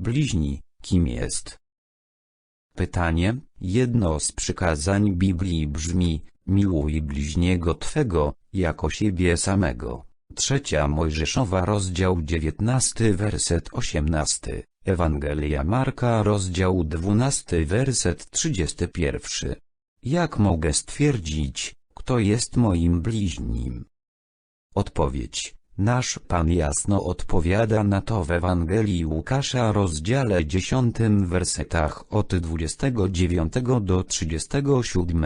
bliźni, kim jest? Pytanie, jedno z przykazań Biblii brzmi, miłuj bliźniego Twego, jako siebie samego. Trzecia Mojżeszowa rozdział 19 werset 18, Ewangelia Marka rozdział 12 werset 31. Jak mogę stwierdzić, kto jest moim bliźnim? Odpowiedź. Nasz Pan jasno odpowiada na to w Ewangelii Łukasza rozdziale 10 wersetach od 29 do 37,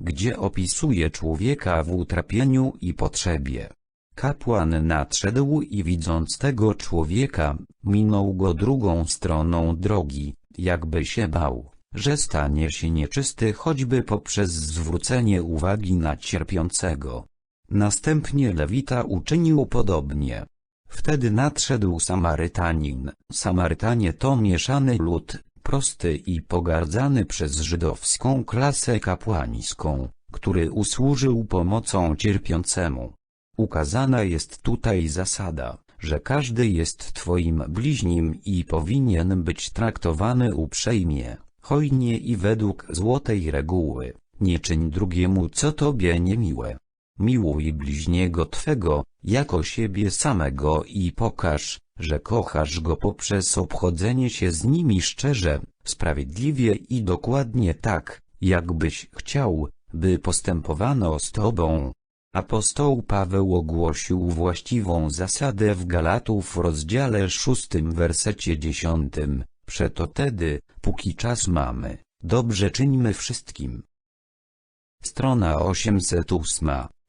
gdzie opisuje człowieka w utrapieniu i potrzebie. Kapłan nadszedł i widząc tego człowieka, minął go drugą stroną drogi, jakby się bał, że stanie się nieczysty choćby poprzez zwrócenie uwagi na cierpiącego. Następnie Lewita uczynił podobnie. Wtedy nadszedł Samarytanin. Samarytanie to mieszany lud, prosty i pogardzany przez żydowską klasę kapłańską, który usłużył pomocą cierpiącemu. Ukazana jest tutaj zasada, że każdy jest Twoim bliźnim i powinien być traktowany uprzejmie, hojnie i według złotej reguły. Nie czyń drugiemu co Tobie niemiłe. Miłuj bliźniego Twego, jako siebie samego i pokaż, że kochasz go poprzez obchodzenie się z nimi szczerze, sprawiedliwie i dokładnie tak, jakbyś chciał, by postępowano z Tobą. Apostoł Paweł ogłosił właściwą zasadę w Galatów rozdziale 6 wersecie 10. Przeto tedy, póki czas mamy, dobrze czyńmy wszystkim. Strona 808,